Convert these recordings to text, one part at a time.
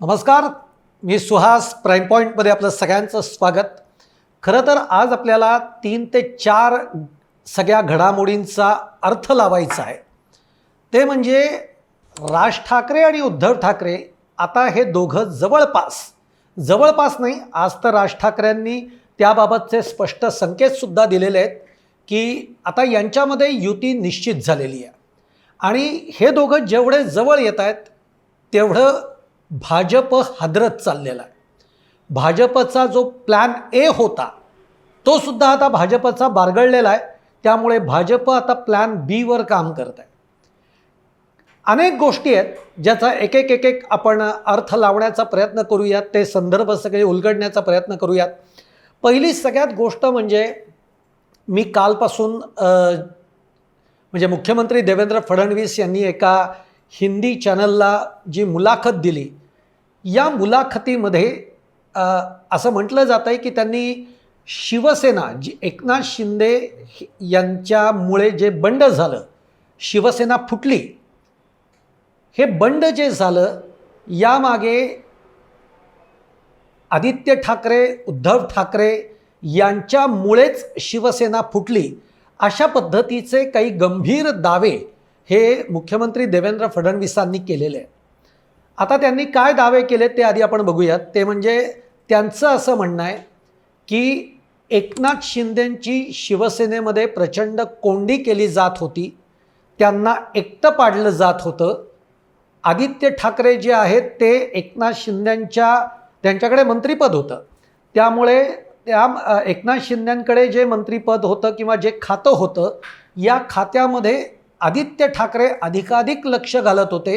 नमस्कार मी सुहास प्राईम पॉईंटमध्ये आपलं सगळ्यांचं स्वागत. खरं तर आज आपल्याला तीन ते चार सगळ्या घडामोडींचा अर्थ लावायचा आहे. ते म्हणजे राज ठाकरे आणि उद्धव ठाकरे आता हे दोघं जवळपास जवळपास नाही आज तर राज ठाकरेंनी त्याबाबतचे स्पष्ट संकेतसुद्धा दिलेले आहेत की आता यांच्यामध्ये युती निश्चित झालेली आहे. आणि हे दोघं जेवढे जवळ येत आहेत तेवढं भाजप हादरत चाललेला आहे. भाजपचा जो प्लॅन ए होता तो सुद्धा आता भाजपचा बारगळलेला आहे. त्यामुळे भाजप आता प्लॅन बीवर काम करत आहे. अनेक गोष्टी आहेत ज्याचा एक एक एक एक आपण अर्थ लावण्याचा प्रयत्न करूयात ते संदर्भ सगळे उलगडण्याचा प्रयत्न करूयात. पहिली सगळ्यात गोष्ट म्हणजे मी कालपासून म्हणजे मुख्यमंत्री देवेंद्र फडणवीस यांनी एका हिंदी चॅनलला जी मुलाखत दिली या मुलाखतीमध्ये असं म्हटलं जात आहे की त्यांनी शिवसेना जी एकनाथ शिंदे यांच्यामुळे जे बंड झालं शिवसेना फुटली हे बंड जे झालं यामागे आदित्य ठाकरे उद्धव ठाकरे यांच्यामुळेच शिवसेना फुटली. अशा पद्धतीचे काही गंभीर दावे हे मुख्यमंत्री देवेंद्र फडणवीसांनी केलेले आहेत. आता त्यांनी काय दावे केले ते आधी आपण बघूयात. ते म्हणजे त्यांचं असं म्हणणं आहे की एकनाथ शिंदेंची शिवसेनेमध्ये प्रचंड कोंडी केली जात होती. त्यांना एकटं पाडलं जात होतं. आदित्य ठाकरे जे आहेत ते एकनाथ शिंदेंच्या त्यांच्याकडे मंत्रिपद होतं. त्यामुळे त्या एकनाथ शिंदेंकडे जे मंत्रिपद होतं किंवा जे खातं होतं या खात्यामध्ये आदित्य ठाकरे अधिकाधिक लक्ष घालत होते.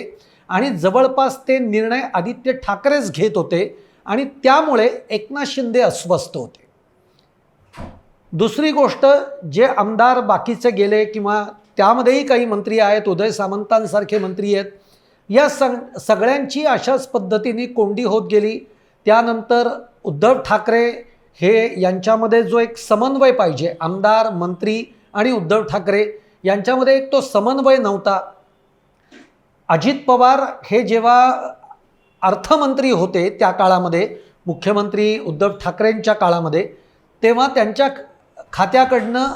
आणि जवळपास ते निर्णय आदित्य ठाकरेच घेत होते आणि त्यामुळे एकनाथ शिंदे अस्वस्थ होते. दुसरी गोष्ट जे आमदार बाकीचे गेले किंवा त्यामध्येही काही मंत्री आहेत उदय सामंतांसारखे मंत्री आहेत या सग सगळ्यांची अशाच पद्धतीने कोंडी होत गेली. त्यानंतर उद्धव ठाकरे हे यांच्यामध्ये जो एक समन्वय पाहिजे आमदार मंत्री आणि उद्धव ठाकरे यांच्यामध्ये एक तो समन्वय नव्हता. अजित पवार हे जेव्हा अर्थमंत्री होते त्या काळामध्ये मुख्यमंत्री उद्धव ठाकरेंच्या काळामध्ये तेव्हा त्यांच्या खात्याकडनं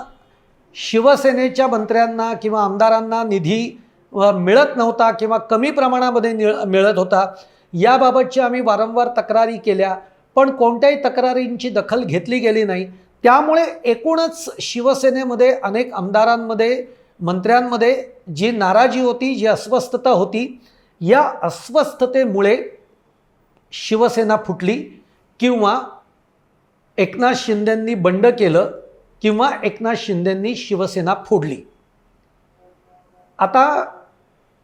शिवसेनेच्या मंत्र्यांना किंवा आमदारांना निधी मिळत नव्हता किंवा कमी प्रमाणामध्ये निळ मिळत होता याबाबतची आम्ही वारंवार तक्रारी केल्या. पण कोणत्याही तक्रारींची दखल घेतली गेली नाही. त्यामुळे एकूणच शिवसेनेमध्ये अनेक आमदारांमध्ये मंत्र्यांमध्ये जी नाराजी होती जी अस्वस्थता होती या अस्वस्थतेमुळे शिवसेना फुटली किंवा एकनाथ शिंदेंनी बंड केलं किंवा एकनाथ शिंदेंनी शिवसेना फोडली. आता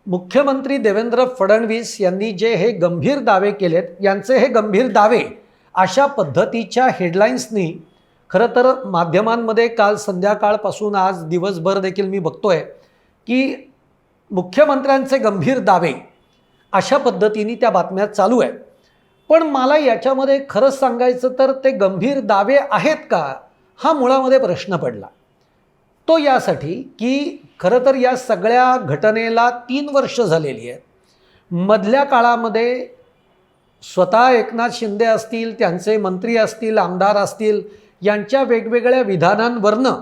मुख्यमंत्री देवेंद्र फडणवीस यांनी जे हे गंभीर दावे केलेत यांचे हे गंभीर दावे अशा पद्धतीच्या हेडलाईन्सनी खरं तर माध्यमांमध्ये काल संध्याकाळपासून आज दिवसभर देखील मी बघतोय की मुख्यमंत्र्यांचे गंभीर दावे अशा पद्धतीने त्या बातम्या चालू आहेत. पण मला याच्यामध्ये खरंच सांगायचं तर ते गंभीर दावे आहेत का हा मुळामध्ये प्रश्न पडला. तो यासाठी की खरं तर या सगळ्या घटनेला तीन वर्ष झालेली आहेत. मधल्या काळामध्ये स्वतः एकनाथ शिंदे असतील त्यांचे मंत्री असतील आमदार असतील यांच्या वेगवेगळ्या विधानांवरनं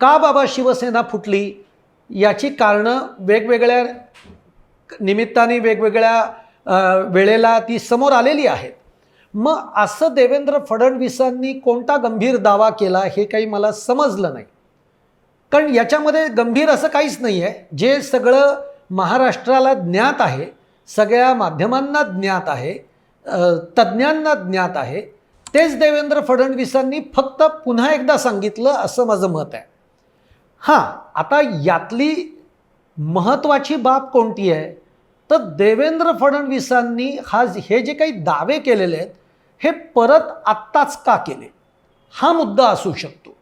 का बाबा शिवसेना फुटली? याची कारणं वेगवेगळ्या निमित्ताने वेगवेगळ्या वेळेला ती समोर आलेली आहेत. मग असं देवेंद्र फडणवीसांनी कोणता गंभीर दावा केला हे काही मला समजलं नाही. कारण याच्यामध्ये गंभीर असं काहीच नाही आहे जे सगळं महाराष्ट्राला ज्ञात आहे सगळ्या माध्यमांना ज्ञात आहे तज्ज्ञांना ज्ञात आहे तेच देवेंद्र फडणवीसांनी फक्त पुन्हा एकदा सांगितलं असं माझं मत आहे. हां आता यातली महत्त्वाची बाब कोणती आहे? तर देवेंद्र फडणवीसांनी हा हे जे काही दावे केलेले आहेत हे परत आत्ताच का केले? हा मुद्दा असू शकतो.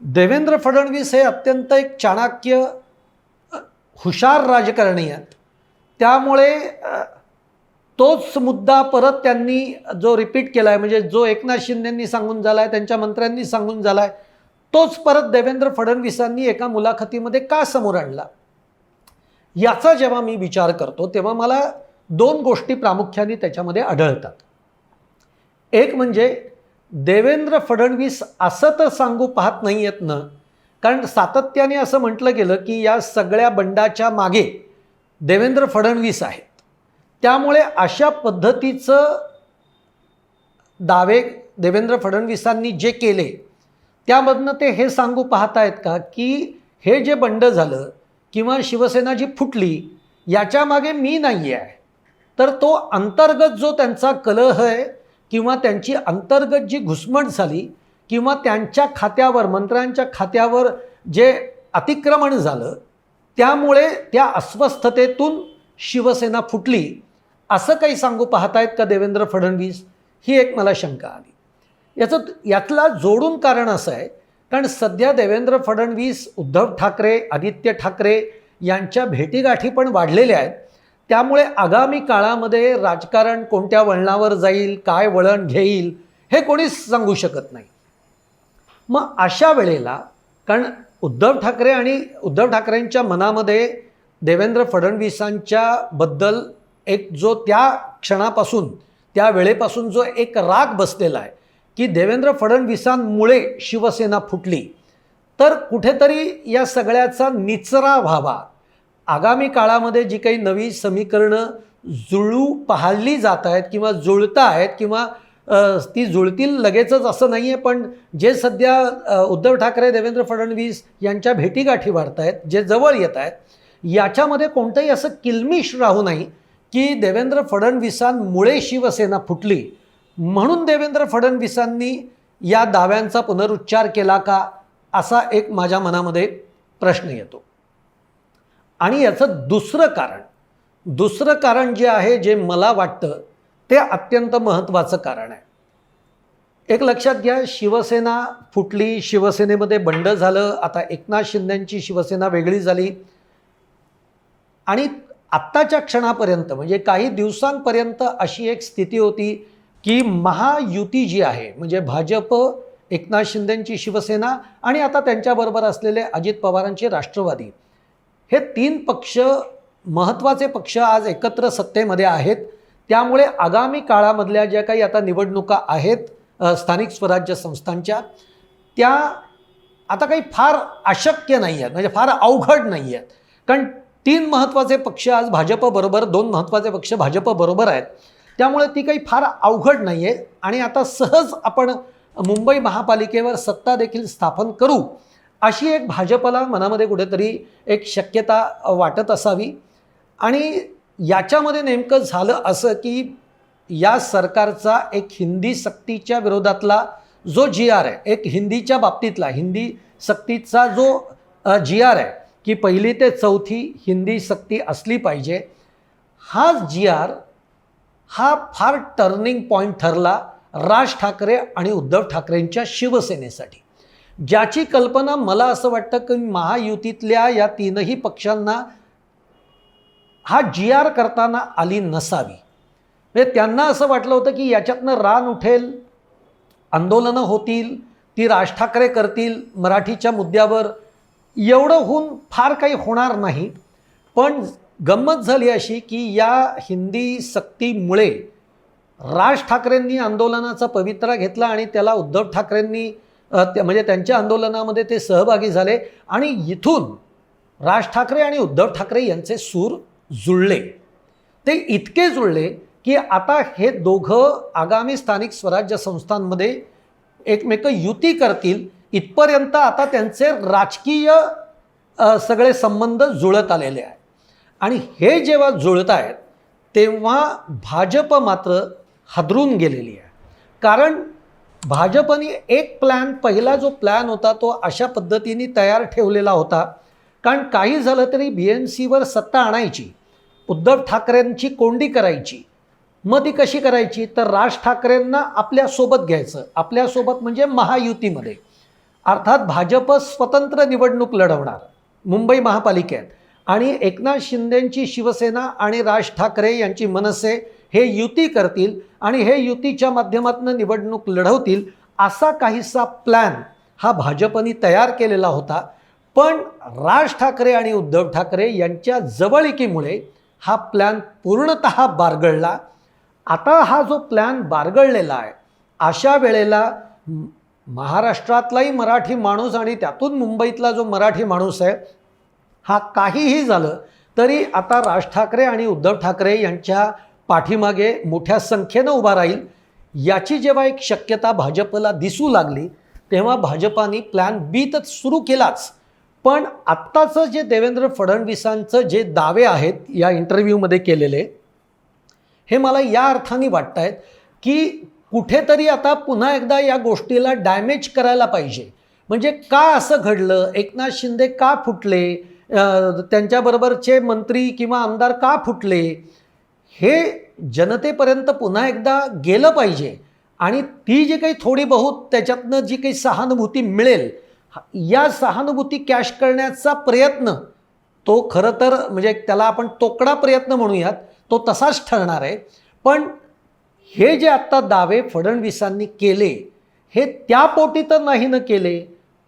देवेंद्र फडणवीस हे अत्यंत एक चाणक्य हुशार राजकारणी आहेत. त्यामुळे तोच मुद्दा परत त्यांनी जो रिपीट केला आहे म्हणजे जो एकनाथ शिंदेंनी सांगून झाला आहे त्यांच्या मंत्र्यांनी सांगून झाला आहे तोच परत देवेंद्र फडणवीसांनी एका मुलाखतीमध्ये का समोर आणला? याचा जेव्हा मी विचार करतो तेव्हा मला दोन गोष्टी प्रामुख्याने त्याच्यामध्ये आढळतात. एक म्हणजे देवेंद्र फडणवीस असं तर सांगू पाहत नाही आहेत ना कारण सातत्याने असं म्हटलं गेलं की या सगळ्या बंडाच्या मागे देवेंद्र फडणवीस आहेत त्यामुळे अशा पद्धतीचं दावे देवेंद्र फडणवीसांनी जे केले त्यामधनं ते हे सांगू पाहत आहेत का की हे जे बंड झालं किंवा शिवसेना जी फुटली याच्यामागे मी नाही आहे तर तो अंतर्गत जो त्यांचा कलह आहे किंवा त्यांची अंतर्गत जी घुसमट झाली किंवा त्यांच्या खात्यावर मंत्र्यांच्या खात्यावर जे अतिक्रमण झालं त्यामुळे त्या अस्वस्थतेतून शिवसेना फुटली. असं काही सांगू पाहतायत का देवेंद्र फडणवीस? ही एक मला शंका आली. याचं यातला जोडून कारण असं आहे कारण सध्या देवेंद्र फडणवीस उद्धव ठाकरे आदित्य ठाकरे यांच्या भेटीगाठी पण वाढलेल्या आहेत. त्यामुळे आगामी काळामध्ये राजकारण कोणत्या वळणावर जाईल काय वळण घेईल हे कोणीच सांगू शकत नाही. मग अशा वेळेला कारण उद्धव ठाकरे आणि उद्धव ठाकरेंच्या मनामध्ये देवेंद्र फडणवीसांच्या बद्दल एक जो त्या क्षणापासून त्या वेळेपासून जो एक राग बसलेला आहे की देवेंद्र फडणवीसांमुळे शिवसेना फुटली तर कुठेतरी या सगळ्याचा निचरा व्हावा. आगामी काळामध्ये जी काही नवी समीकरणं जुळू पाहिली जात आहेत किंवा जुळत आहेत किंवा ती जुळतील लगेचच असं नाही आहे पण जे सध्या उद्धव ठाकरे देवेंद्र फडणवीस यांच्या भेटीगाठी वाढत आहेत जे जवळ येत आहेत याच्यामध्ये कोणतंही असं किलमिश राहू नाही. की देवेंद्र फडणवीसांमुळे शिवसेना फुटली. म्हणून देवेंद्र फडणवीसांनी या दाव्यांचा पुनरुच्चार केला का असा एक माझ्या मनामध्ये प्रश्न येतो. आणि याचं दुसरं कारण दुसरं कारण जे आहे जे मला वाटतं ते अत्यंत महत्त्वाचं कारण आहे. एक लक्षात घ्या शिवसेना फुटली शिवसेनेमध्ये बंड झालं आता एकनाथ शिंदेंची शिवसेना वेगळी झाली. आणि आत्ताच्या क्षणापर्यंत म्हणजे काही दिवसांपर्यंत अशी एक स्थिती होती की महायुती जी आहे म्हणजे भाजप एकनाथ शिंदेंची शिवसेना आणि आता त्यांच्याबरोबर असलेले अजित पवारांचे राष्ट्रवादी हे तीन पक्ष महत्त्वाचे पक्ष आज एकत्र सत्तेमध्ये आहेत. त्यामुळे आगामी काळामधल्या ज्या काही आता निवडणुका आहेत स्थानिक स्वराज्य संस्थांच्या त्या आता काही फार अशक्य नाही आहेत म्हणजे फार अवघड नाही आहेत कारण तीन महत्त्वाचे पक्ष आज भाजपबरोबर दोन महत्त्वाचे पक्ष भाजपबरोबर आहेत. त्यामुळे ती काही फार अवघड नाही आहे आणि आता सहज आपण मुंबई महापालिकेवर सत्ता देखील स्थापन करू अशी एक भाजपला मनामध्ये कुठेतरी एक शक्यता वाटत असावी. आणि याच्यामध्ये नेमकं झालं असं की या सरकारचा एक हिंदी सक्तीच्या विरोधातला जो जी आर आहे एक हिंदीच्या बाबतीतला हिंदी सक्तीचा जो जी आर आहे की पहिली ते चौथी हिंदी सक्ती असली पाहिजे. हा जी आर हा फार टर्निंग पॉईंट ठरला राज ठाकरे आणि उद्धव ठाकरेंच्या शिवसेनेसाठी. ज्याची कल्पना मला असं वाटतं की महायुतीतल्या या तीनही पक्षांना हा जी आर करताना आली नसावी. म्हणजे त्यांना असं वाटलं होतं की याच्यातनं रान उठेल आंदोलनं होतील ती राज ठाकरे करतील मराठीच्या मुद्द्यावर एवढं होऊन फार काही होणार नाही. पण गंमत झाली अशी की या हिंदी सक्तीमुळे राज ठाकरेंनी आंदोलनाचा पवित्रा घेतला आणि त्याला उद्धव ठाकरेंनी त्या- म्हणजे त्यांच्या आंदोलनामध्ये ते सहभागी झाले आणि इथून राज ठाकरे आणि उद्धव ठाकरे यांचे सूर जुळले. ते इतके जुळले की आता हे दोघं आगामी स्थानिक स्वराज्य संस्थांमध्ये एकमेक युती करतील इथपर्यंत आता त्यांचे राजकीय सगळे संबंध जुळत आलेले आहेत. आणि हे जेव्हा जुळत आहेत तेव्हा भाजप मात्र हादरून गेलेली आहे. कारण भाजपने एक प्लॅन पहिला जो प्लॅन होता तो अशा पद्धतीने तयार ठेवलेला होता. कारण काही झालं तरी बी एन सीवर सत्ता आणायची उद्धव ठाकरेंची कोंडी करायची. मग ती कशी करायची? तर राज ठाकरेंना आपल्यासोबत घ्यायचं. आपल्यासोबत म्हणजे महायुतीमध्ये. अर्थात भाजप स्वतंत्र निवडणूक लढवणार मुंबई महापालिकेत. आणि एकनाथ शिंदेंची शिवसेना आणि राज ठाकरे यांची मनसे हे युती करतील आणि हे युतीच्या माध्यमातून निवडणूक लढवतील असा काहीसा प्लॅन हा भाजपने तयार केलेला होता. पण राज ठाकरे आणि उद्धव ठाकरे यांच्या जवळिकीमुळे हा प्लॅन पूर्णत बारगळला आता हा जो प्लॅन बारगळलेला आहे अशा वेळेला महाराष्ट्रातलाही मराठी माणूस आणि त्यातून मुंबईतला जो मराठी माणूस आहे हा काहीही झालं तरी आता राज ठाकरे आणि उद्धव ठाकरे यांच्या पाठीमागे मोठ्या संख्येनं उभा राहील याची जेव्हा एक शक्यता भाजपला दिसू लागली तेव्हा भाजपाने प्लॅन बी तर सुरू केलाच. पण आत्ताचं जे देवेंद्र फडणवीसांचं जे दावे आहेत या इंटरव्ह्यूमध्ये केलेले हे मला या अर्थाने वाटत आहेत की कुठेतरी आता पुन्हा एकदा या गोष्टीला डॅमेज करायला पाहिजे. म्हणजे का असं घडलं? एकनाथ शिंदे का फुटले? त्यांच्याबरोबरचे मंत्री किंवा आमदार का फुटले? हे जनतेपर्यंत पुन्हा एकदा गेलं पाहिजे. आणि ती जी काही थोडी बहुत त्याच्यातनं जी काही सहानुभूती मिळेल या सहानुभूती कॅश करण्याचा प्रयत्न तो खरं तर म्हणजे त्याला आपण तोकडा प्रयत्न म्हणूयात तो तसाच ठरणार आहे. पण हे जे आत्ता दावे फडणवीसांनी केले हे त्या पोटी तर नाही न केले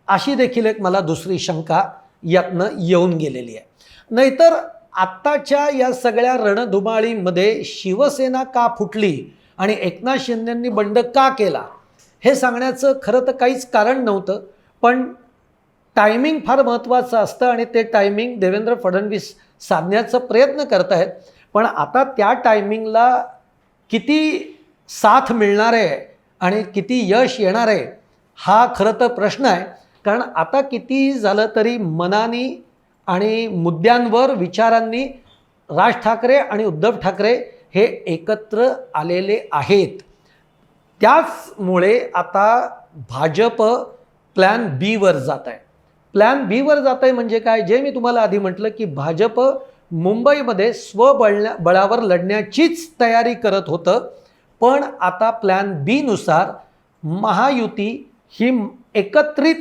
अशी देखील एक मला दुसरी शंका यातनं येऊन गेलेली आहे. नाहीतर आत्ताच्या या सगळ्या रणधुमाळीमध्ये शिवसेना का फुटली आणि एकनाथ शिंदेंनी बंड का केला हे सांगण्याचं खरं तर काहीच कारण नव्हतं पण टायमिंग फार महत्त्वाचं असतं आणि ते टायमिंग देवेंद्र फडणवीस साधण्याचा प्रयत्न करत आहेत पण आता त्या टायमिंगला किती साथ मिळणार आहे आणि किती यश येणार आहे हा खरं तर प्रश्न आहे. कारण आता किती झालं तरी मनाने आणि मुद्द्यांवर विचारांनी राज ठाकरे आणि उद्धव ठाकरे हे एकत्र आलेले आहेत. त्याचमुळे आता भाजप प्लॅन बीवर जात आहे. प्लॅन बीवर जात आहे म्हणजे काय? जे मी तुम्हाला आधी म्हटलं की भाजप मुंबईमध्ये स्वबळण्या बळावर लढण्याचीच तयारी करत होतं पण आता प्लॅन बीनुसार महायुती ही एकत्रित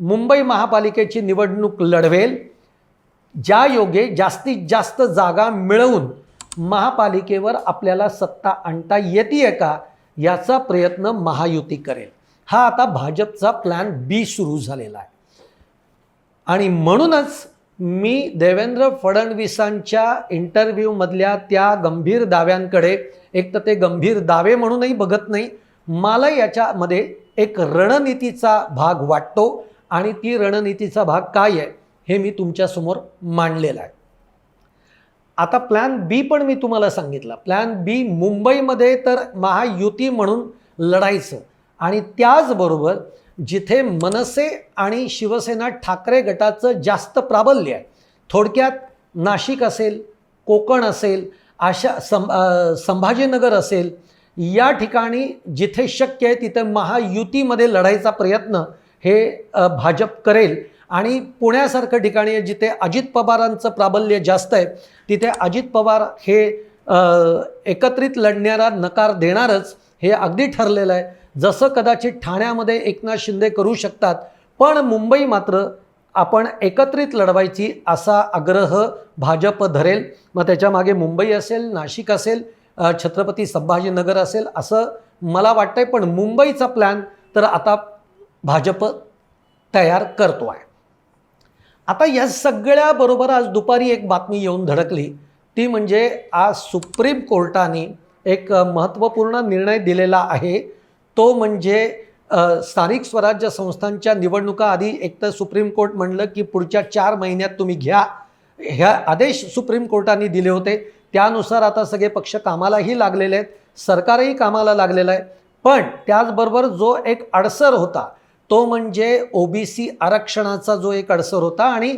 मुंबई महापालिकेची निवडणूक लढवेल ज्या योगे जास्तीत जास्त जागा मिळवून महापालिकेवर आपल्याला सत्ता आणता येते का याचा प्रयत्न महायुती करेल. हा आता भाजपचा प्लॅन बी सुरू झालेला आहे. आणि म्हणूनच मी देवेंद्र फडणवीसांच्या इंटरव्ह्यूमधल्या त्या गंभीर दाव्यांकडे एक तर ते गंभीर दावे म्हणूनही बघत नाही मला याच्यामध्ये एक रणनीतीचा भाग वाटतो आणि ती रणनीतीचा भाग काय आहे हे मी तुमच्यासमोर मांडलेलं आहे. आता प्लॅन बी पण मी तुम्हाला सांगितला. प्लॅन बी मुंबईमध्ये तर महायुती म्हणून लढायचं आणि त्याचबरोबर जिथे मनसे आणि शिवसेना ठाकरे गटाचं जास्त प्राबल्य आहे. थोडक्यात नाशिक असेल कोकण असेल अशा सं संभाजीनगर असेल या ठिकाणी जिथे शक्य आहे तिथे महायुतीमध्ये लढायचा प्रयत्न हे भाजप करेल. आणि पुण्यासारखं ठिकाणी आहे जिथे अजित पवारांचं प्राबल्य जास्त आहे तिथे अजित पवार हे एकत्रित लढण्याला नकार देणारच हे अगदी ठरलेलं आहे. जसं कदाचित ठाण्यामध्ये एकनाथ शिंदे करू शकतात पण मुंबई मात्र आपण एकत्रित लढवायची असा आग्रह भाजप धरेल. मग त्याच्यामागे मुंबई असेल नाशिक असेल छत्रपती संभाजीनगर असेल असं मला वाटतंय पण मुंबईचा प्लॅन तर आता भाजप तयार करतो आहे आता या सगळ्याबरोबर आज दुपारी एक बातमी येऊन धडकली. ती म्हणजे आज सुप्रीम कोर्टाने एक महत्त्वपूर्ण निर्णय दिलेला आहे. तो म्हणजे स्थानिक स्वराज्य संस्थांच्या निवडणुका आधी एकतर सुप्रीम कोर्ट म्हणलं की पुढच्या चार महिन्यात तुम्ही घ्या. ह्या आदेश सुप्रीम कोर्टाने दिले होते. त्यानुसार आता सगळे पक्ष कामालाही लागलेले आहेत. सरकारही कामाला लागलेलं आहे. पण त्याचबरोबर जो एक अडसर होता तो म्हणजे ओबीसी आरक्षणाचा जो एक अडसर होता आणि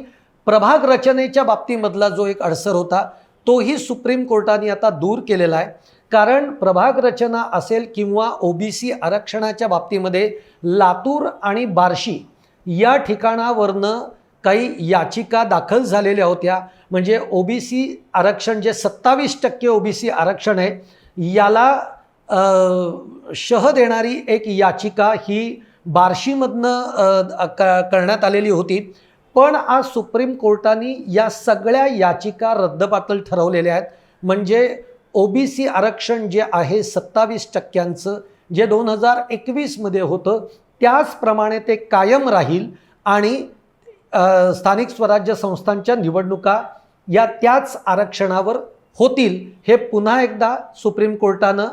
प्रभाग रचनेच्या बाबतीमधला जो एक अडसर होता तोही सुप्रीम कोर्टाने आता दूर केलेला आहे. कारण प्रभाग रचना असेल किंवा ओबीसी आरक्षणाच्या बाबतीमध्ये लातूर आणि बार्शी या ठिकाणावरनं काही याचिका दाखल झालेल्या होत्या. म्हणजे ओबीसी आरक्षण जे सत्तावीस टक्के ओबीसी आरक्षण आहे याला शह देणारी एक याचिका ही बार्शीमधनं क करण्यात आलेली होती. पण आज सुप्रीम कोर्टाने या सगळ्या याचिका रद्दबातल ठरवलेल्या आहेत. म्हणजे ओबीसी आरक्षण जे आहे सत्तावीस टक्क्यांचं जे दोन हजार एकवीसमध्ये होतं त्याचप्रमाणे ते कायम राहील आणि स्थानिक स्वराज्य संस्थांच्या निवडणुका या त्याच आरक्षणावर होतील हे पुन्हा एकदा सुप्रीम कोर्टानं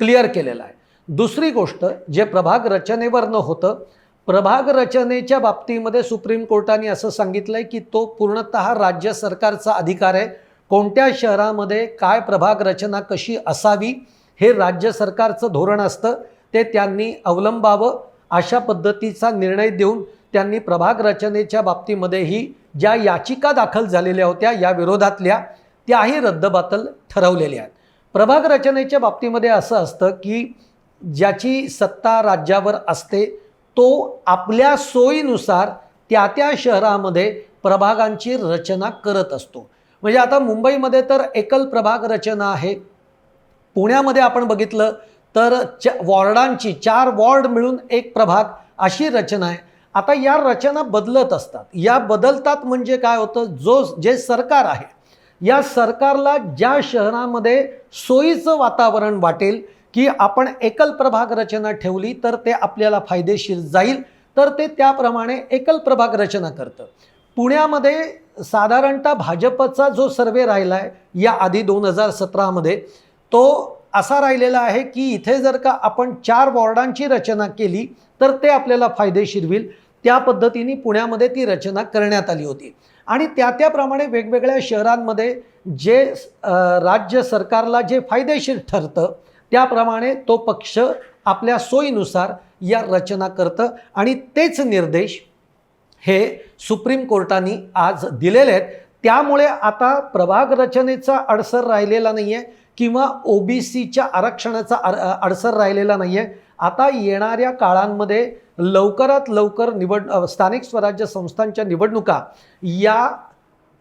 क्लिअर केलेलं आहे. दुसरी गोष्ट जे प्रभाग रचनेवर न होतं प्रभाग रचनेच्या बाबतीमध्ये सुप्रीम कोर्टाने असं सांगितलं आहे की तो पूर्णतः राज्य सरकारचा अधिकार आहे. कोणत्या शहरामध्ये काय प्रभाग रचना कशी असावी हे राज्य सरकारचं धोरण असतं ते त्यांनी अवलंबावं अशा पद्धतीचा निर्णय देऊन त्यांनी प्रभाग रचनेच्या बाबतीमध्येही ज्या याचिका दाखल झालेल्या होत्या या विरोधातल्या त्याही रद्दबातल ठरवलेल्या आहेत. प्रभाग रचनेच्या बाबतीमध्ये असं असतं की ज्याची सत्ता राज्यावर असते तो आपल्या सोयीनुसार त्या त्या शहरामध्ये प्रभागांची रचना करत असतो. म्हणजे आता मुंबईमध्ये तर एकल प्रभाग रचना आहे. पुण्यामध्ये आपण बघितलं तर च वॉर्डांची चार वॉर्ड मिळून एक प्रभाग अशी रचना आहे. आता या रचना बदलत असतात. या बदलतात म्हणजे काय होतं? जो जे सरकार आहे या सरकारला ज्या शहरामध्ये सोयीचं वातावरण वाटेल की आपण एकल प्रभाग रचना ठेवली तर ते आपल्याला फायदेशीर जाईल. तर ते त्याप्रमाणे एकल प्रभाग रचना करतं. पुण्यामध्ये साधारणतः भाजपचा जो सर्वे राहिला आहे या आधी दोन हजार सतरामध्ये तो असा राहिलेला आहे की इथे जर का आपण चार वॉर्डांची रचना केली तर ते आपल्याला फायदेशीर होईल त्या पद्धतीने पुण्यामध्ये ती रचना करण्यात आली होती. आणि त्या त्याप्रमाणे वेगवेगळ्या शहरांमध्ये जे राज्य सरकारला जे फायदेशीर ठरतं त्याप्रमाणे तो पक्ष आपल्या सोयीनुसार या रचना करतं. आणि तेच निर्देश हे सुप्रीम कोर्टाने आज दिलेले आहेत. त्यामुळे आता प्रभाग रचनेचा अडसर राहिलेला नाही आहे किंवा ओ बी सीच्या आरक्षणाचा अड अडसर राहिलेला नाही आहे आता येणाऱ्या काळांमध्ये लवकरात लवकर निवड स्थानिक स्वराज्य संस्थांच्या निवडणुका या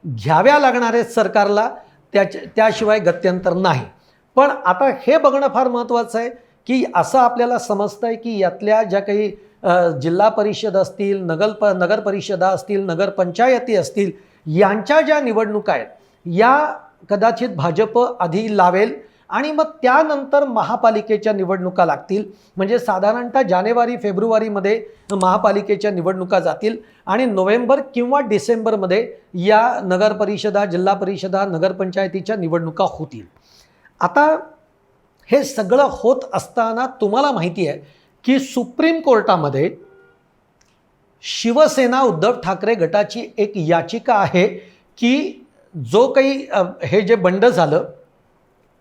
घ्याव्या लागणार आहेत सरकारला त्याच्या त्याशिवाय गत्यंतर नाही. पण आता हे बघणं फार महत्त्वाचं आहे की असं आपल्याला समजतं आहे की यातल्या ज्या काही जिल्हा परिषद असतील नगर प नगर परिषदा असतील नगरपंचायती असतील यांच्या ज्या निवडणुका आहेत या कदाचित भाजप आधी लावेल आणि मग त्यानंतर महापालिकेच्या निवडणुका लागतील. म्हणजे साधारणतः जानेवारी फेब्रुवारीमध्ये महापालिकेच्या निवडणुका जातील आणि नोव्हेंबर किंवा डिसेंबरमध्ये या नगर परिषदा जिल्हा परिषदा नगरपंचायतीच्या निवडणुका होतील. आता हे सगळं होत असताना तुम्हाला माहिती आहे की सुप्रीम कोर्टामध्ये शिवसेना उद्धव ठाकरे गटाची एक याचिका आहे की जो काही हे जे बंड झालं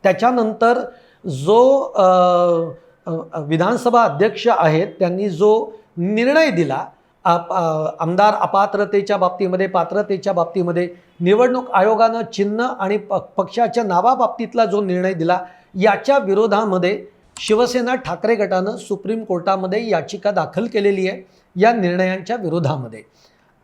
त्याच्यानंतर जो विधानसभा अध्यक्ष आहेत त्यांनी जो निर्णय दिला आप- आमदार अपात्रतेच्या बाबतीमध्ये पात्रतेच्या बाबतीमध्ये निवडणूक आयोगानं चिन्ह आणि प पक्षाच्या नावाबाबतीतला जो निर्णय दिला याच्या विरोधामध्ये शिवसेना ठाकरे गटानं सुप्रीम कोर्टामध्ये याचिका दाखल केलेली आहे या निर्णयांच्या विरोधामध्ये.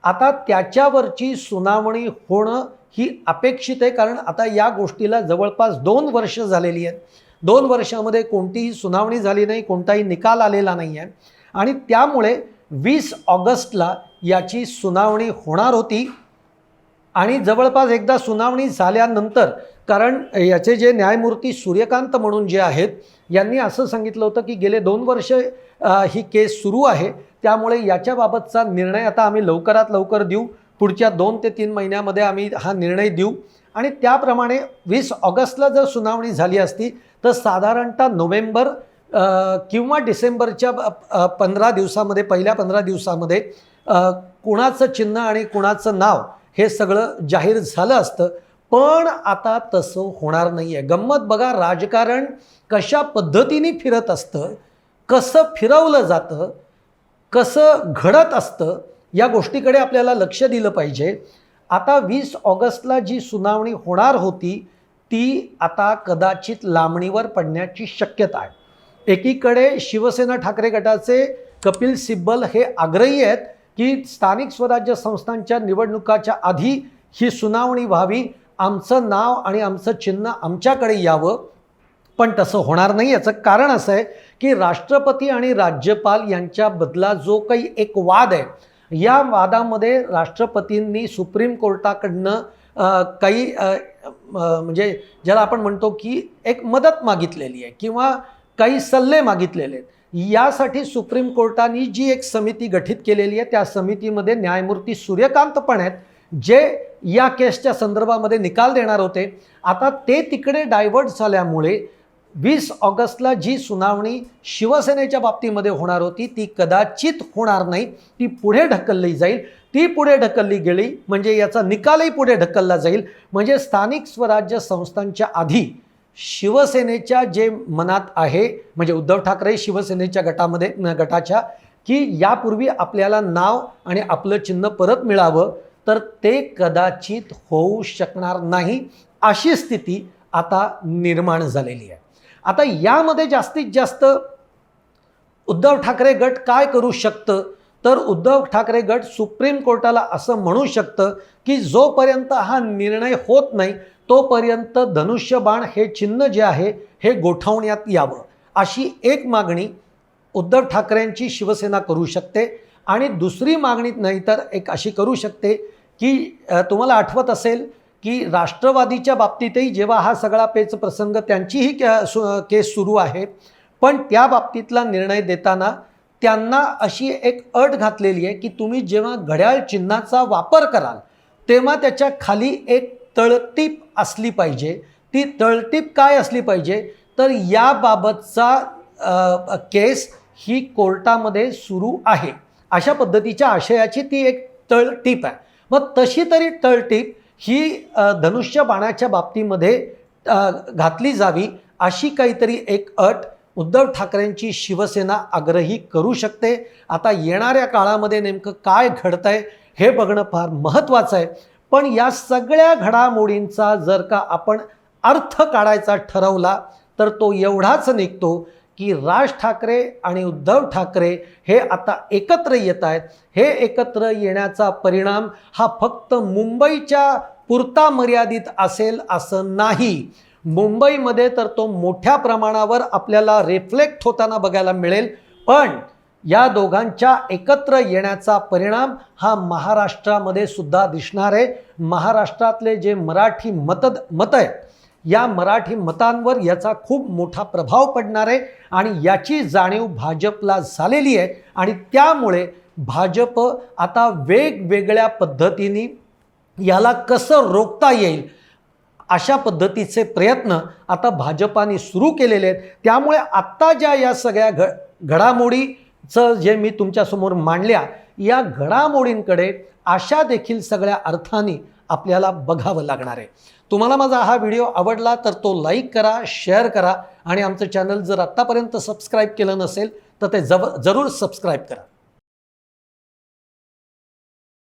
आता त्याच्यावरची सुनावणी होणं ही अपेक्षित आहे कारण आता या गोष्टीला जवळपास दोन वर्ष झालेली आहेत. दोन वर्षामध्ये कोणतीही सुनावणी झाली नाही कोणताही निकाल आलेला नाही आहे. आणि त्यामुळे वीस ऑगस्टला याची सुनावणी होणार होती. आणि जवळपास एकदा सुनावणी झाल्यानंतर कारण याचे जे न्यायमूर्ती सूर्यकांत म्हणून जे आहेत यांनी असं सांगितलं होतं की गेले दोन वर्ष ही केस सुरू आहे त्यामुळे याच्याबाबतचा निर्णय आता आम्ही लवकरात लवकर देऊ. पुढच्या दोन ते तीन महिन्यामध्ये आम्ही हा निर्णय देऊ. आणि त्याप्रमाणे वीस ऑगस्टला जर सुनावणी झाली असती तर साधारणतः नोव्हेंबर किंवा डिसेंबरच्या पंधरा दिवसामध्ये पहिल्या पंधरा दिवसामध्ये कुणाचं चिन्ह आणि कुणाचं नाव हे सगळं जाहीर झालं असतं पण आता तसं होणार नाही आहे गंमत बघा राजकारण कशा पद्धतीने फिरत असतं कसं फिरवलं जातं कसं घडत असतं या गोष्टीकडे आपल्याला लक्ष दिलं पाहिजे. आता वीस ऑगस्टला जी सुनावणी होणार होती ती आता कदाचित लांबणीवर पडण्याची शक्यता आहे. एकीकडे शिवसेना ठाकरे गटाचे कपिल सिब्बल हे आग्रही आहेत की स्थानिक स्वराज्य संस्थांच्या निवडणुकाच्या आधी ही सुनावणी व्हावी आमचं नाव आणि आमचं चिन्ह आमच्याकडे यावं. पण तसं होणार नाही. याचं कारण असं आहे की राष्ट्रपती आणि राज्यपाल यांच्याबदला जो काही एक वाद आहे या वादामध्ये राष्ट्रपतींनी सुप्रीम कोर्टाकडनं काही म्हणजे ज्याला आपण म्हणतो की एक मदत मागितलेली आहे किंवा काही सल्ले मागितलेले आहेत. यासाठी सुप्रीम कोर्टाने जी एक समिती गठीत केलेली आहे त्या समितीमध्ये न्यायमूर्ती सूर्यकांत पण आहेत जे या केसच्या संदर्भामध्ये निकाल देणार होते. आता ते तिकडे डायव्हर्ट झाल्यामुळे वीस ऑगस्टला जी सुनावणी शिवसेनेच्या बाबतीमध्ये होणार होती ती कदाचित होणार नाही ती पुढे ढकलली जाईल. ती पुढे ढकलली गेली म्हणजे याचा निकालही पुढे ढकलला जाईल. म्हणजे स्थानिक स्वराज्य संस्थांच्या आधी शिवसेनेच्या जे मनात आहे म्हणजे उद्धव ठाकरे शिवसेनेच्या गटामध्ये न- गटाच्या की यापूर्वी आपल्याला नाव आणि आपलं चिन्ह परत मिळावं तर ते कदाचित होऊ शकणार नाही अशी स्थिती आता निर्माण झालेली आहे. आता यामध्ये जास्तीत जास्त उद्धव ठाकरे गट काय करू शकतं? तर उद्धव ठाकरे गट सुप्रीम कोर्टाला असं म्हणू शकतं की जोपर्यंत हा निर्णय होत नाही तोपर्यंत धनुष्यबाण हे चिन्ह जे आहे हे गोठवण्यात यावं. अशी एक मागणी उद्धव ठाकरेंची शिवसेना करू शकते आणि दुसरी मागणी नाही तर एक अशी करू शकते की तुम्हाला आठवत असेल की राष्ट्रवादीच्या बाबतीतही जेव्हा हा सगळा पेच प्रसंग त्यांचीही के- सु- केस सुरू आहे पण त्या बाबतीतला निर्णय देताना त्यांना अशी एक अट घातलेली आहे की तुम्ही जेव्हा घड्याळ चिन्हाचा वापर कराल तेव्हा त्याच्याखाली एक तळटीप असली पाहिजे. ती तळटीप काय असली पाहिजे? तर याबाबतचा केस ही कोर्टामध्ये सुरू आहे. अशा पद्धतीच्या आशयाची ती एक तळटीप आहे. मग तशी तरी तळटीप ही धनुष्य बाणाच्या बाबतीमध्ये घातली जावी अशी काहीतरी एक अट उद्धव ठाकरेंची शिवसेना आग्रही करू शकते. आता येणाऱ्या काळामध्ये नेमकं काय घडतंय हे बघणं फार महत्त्वाचं आहे. पण या सगळ्या घडामोडींचा जर का आपण अर्थ काढायचा ठरवला तर तो एवढाच निघतो की राज ठाकरे आणि उद्धव ठाकरे हे आता एकत्र येत आहेत. हे एकत्र येण्याचा परिणाम हा फक्त मुंबईच्या पुरता मर्यादित असेल असं नाही. मुंबईमध्ये तर तो मोठ्या प्रमाणावर आपल्याला रिफ्लेक्ट होताना बघायला मिळेल. पण या दोघांच्या एकत्र येण्याचा परिणाम हा महाराष्ट्रामध्ये सुद्धा दिसणार आहे. महाराष्ट्रातले जे मराठी मत मत आहे या मराठी मतांवर याचा खूप मोठा प्रभाव पडणार आहे आणि याची जाणीव भाजपला झालेली आहे आणि त्यामुळे भाजप आता वेगवेगळ्या पद्धतीने याला कसं रोखता येईल अशा पद्धतीचे प्रयत्न आता भाजपाने सुरू केलेले आहेत. त्यामुळे आत्ता ज्या या सगळ्या घ चं जे मी तुमच्यासमोर मांडल्या या घडामोडींकडे अशा देखील सगळ्या अर्थाने आपल्याला बघावं लागणार आहे. तुम्हाला माझा हा व्हिडिओ आवडला तर तो लाईक करा शेअर करा आणि आमचं चॅनल जर आत्तापर्यंत सबस्क्राईब केलं नसेल तर ते जव जरूर सबस्क्राईब करा.